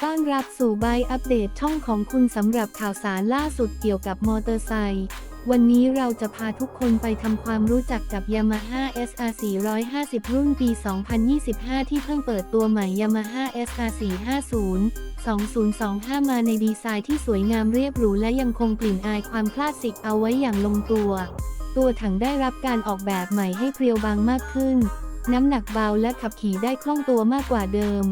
สู่ใบอัปเดตช่องของคุณสำหรับข่าวสารล่าสุดเกี่ยวกับมอเตอร์ไซค์ วันนี้เราจะพาทุกคนไปทำความรู้จักกับ Yamaha SR 450 รุ่นปี 2025 ที่เพิ่งเปิดตัวใหม่ Yamaha SR 450 2025 มาในดีไซน์ที่สวยงามเรียบหรูและยังคงกลิ่นอายความคลาสสิกเอาไว้อย่างลงตัว ตัวถังได้รับการออกแบบใหม่ให้เพรียวบางมากขึ้น น้ำหนักเบาและขับขี่ได้คล่องตัวมากกว่าเดิม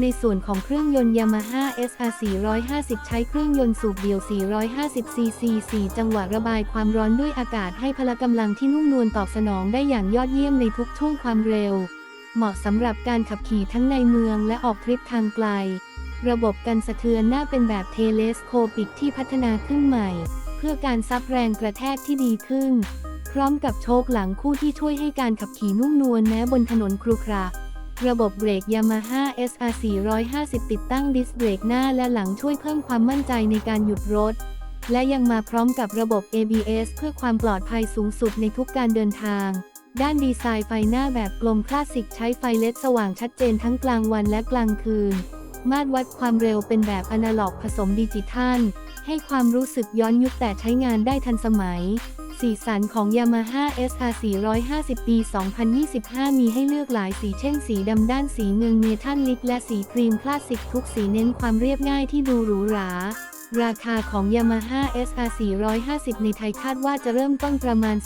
ในส่วนของเครื่องยนต์ Yamaha SR 450 ใช้เครื่องยนต์สูบเดี่ยว 450 cc 4 จังหวะระบายความร้อนด้วยอากาศให้พละกำลังที่นุ่มนวลตอบสนองได้อย่างยอดเยี่ยมในทุกช่วงความเร็ว เหมาะสำหรับการขับขี่ทั้งในเมืองและออกทริปทางไกล ระบบกันสะเทือนหน้าเป็นแบบเทเลสโคปิกที่พัฒนาขึ้นใหม่ เพื่อการซับแรงกระแทกที่ดีขึ้น พร้อมกับโชคหลังคู่ที่ช่วยให้การขับขี่นุ่มนวลแม้บนถนนครุขระ ระบบเบรก Yamaha SR 450 ติดตั้งดิสเบรกหน้าและหลังช่วยเพิ่มความมั่นใจในการหยุดรถ และยังมาพร้อมกับระบบ ABS เพื่อความปลอดภัยสูงสุดในทุกการเดินทาง ด้านดีไซน์ไฟหน้าแบบกลมคลาสสิกใช้ไฟเลดสว่างชัดเจนทั้งกลางวันและกลางคืน มาตรวัดความเร็วเป็นแบบอนาล็อกผสมดิจิทัล ให้ความรู้สึกย้อนยุคแต่ใช้งานได้ทันสมัย สีสันของ Yamaha SR 450 ปี 2025 มีให้เลือกหลายสีเช่นสีดำด้านสีเงินเมทัลลิกและสีครีมคลาสสิกทุกสีเน้นความเรียบง่ายที่ดูหรูหรา ราคาของ Yamaha SR 450 ในไทยคาดว่าจะเริ่มต้นประมาณ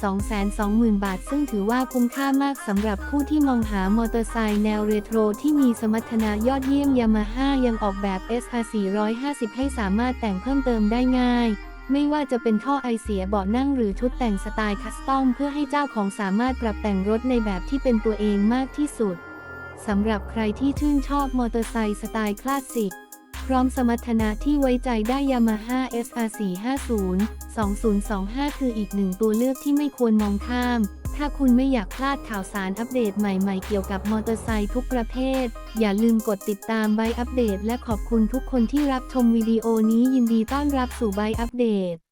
220,000 บาท ซึ่งถือว่าคุ้มค่ามากสำหรับผู้ที่มองหามอเตอร์ไซค์แนวเรโทรที่มีสมรรถนะยอดเยี่ยม Yamaha ยังออกแบบ SR 450 ให้สามารถแต่งเพิ่มเติมได้ง่าย ไม่ว่าจะเป็นท่อไอเสียเบาะนั่งหรือชุดแต่งสไตล์คัสตอมเพื่อให้เจ้าของสามารถปรับแต่งรถในแบบที่เป็นตัวเองมากที่สุด สำหรับใครที่ชื่นชอบมอเตอร์ไซค์สไตล์คลาสสิก พร้อมสมรรถนะที่ไว้ใจได้ยามาฮ่า SR 450 2025 คืออีกหนึ่งตัวเลือกที่ไม่ควรมองข้าม ถ้าคุณไม่อยากพลาดข่าวสารอัปเดตใหม่ๆ เกี่ยวกับมอเตอร์ไซค์ทุกประเภท อย่าลืมกดติดตามใบอัปเดต และขอบคุณทุกคนที่รับชมวิดีโอนี้ยินดีต้อนรับสู่ใบอัปเดต